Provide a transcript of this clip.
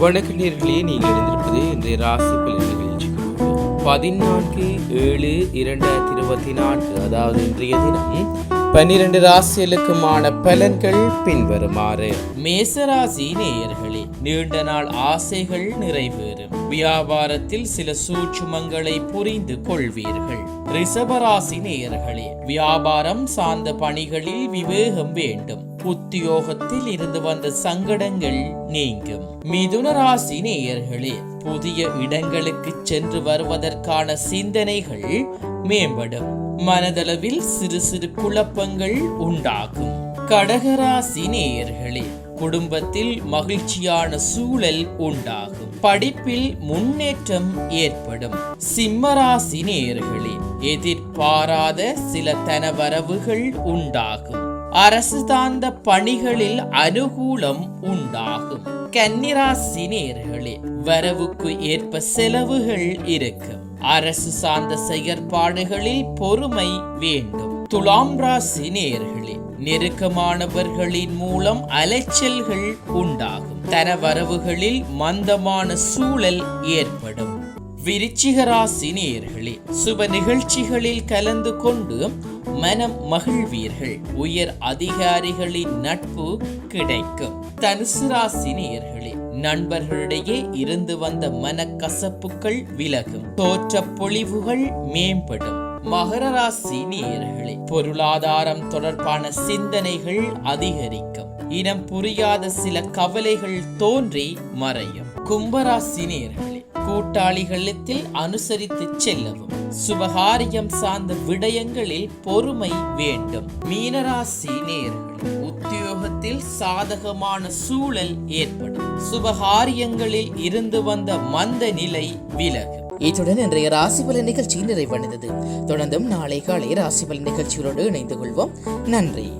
வணக்க நேர்களே நீங்கள் இருந்திருப்பது இந்த ராசி பலன் பதினான்கு ஏழு இரண்டாயிரத்தி இருபத்தி நான்கு அதாவது இன்றைய தினம் பன்னிரண்டு ராசிகளுக்குமான பலன்கள் பின்வருமாறு. மேசராசி நேயர்களே நீண்ட நாள் ஆசைகள் நிறைவேறும். வியாபாரத்தில் சில சூட்சுமங்களை புரிந்து கொள்வீர்கள். ரிஷபராசி நேயர்களே வியாபாரம் சார்ந்த பணிகளில் விவேகம் வேண்டும். உத்தியோகத்தில் இருந்து வந்த சங்கடங்கள் நீங்கும். மிதுன ராசி நேயர்களே புதிய இடங்களுக்கு சென்று வருவதற்கான சிந்தனைகள் மேம்படும். மனதளவில் சிறு சிறு குழப்பங்கள் உண்டாகும். கடகராசி நேயர்களே குடும்பத்தில் மகிழ்ச்சியான சூழல் உண்டாகும். படிப்பில் முன்னேற்றம் ஏற்படும். சிம்மராசி நேர்களே எதிர்பாராத சில தனவரவுகள் உண்டாகும். அரசுதாந்த பணிகளில் அனுகூலம் உண்டாகும். கன்னிராசி நேர்களே வரவுக்கு ஏற்ப செலவுகள் இருக்கும். அரசு சார்ந்த செயற்பாடுகளில் பொறுமை வேண்டும். துலாம் ராசி நேர்களே நெருக்கமானவர்களின் மூலம் அலைச்சல்கள் உண்டாகும். தனவரவுகளில் மந்தமான சூழல் ஏற்படும். விருச்சிக ராசி நேர்களே சுப நிகழ்ச்சிகளில் கலந்து கொண்டு மனம் மகிழ்வீர்கள். உயர் அதிகாரிகளின் நட்பு கிடைக்கும். தனுசு ராசி நேயர்களே நண்பர்களிடையே இருந்து வந்த மனக்கசப்புகள் விலகும். தோற்ற பொழிவுகள் மேம்படும். மகர ராசி நேயர்களே பொருளாதாரம் தொடர்பான சிந்தனைகள் அதிகரிக்கும். இனம் புரியாத சில கவலைகள் தோன்றி மறையும். கும்பராசி நேயர்களே கூட்டாளிகளிடத்தில் அனுசரித்து செல்லவும். சுபகாரியம் சார்ந்த விடயங்களில் பொறுமை வேண்டும். மீனராசி நேர்கள் உத்தியோகத்தில் சாதகமான சூழல் ஏற்படும். சுபகாரியங்களில் இருந்து வந்த மந்த நிலை விலகும். இத்துடன் இன்றைய ராசிபலன் நிகழ்ச்சி நிறைவடைந்தது. தொடர்ந்தும் நாளை காலை ராசிபலன் நிகழ்ச்சிகளோடு இணைந்து கொள்வோம். நன்றி.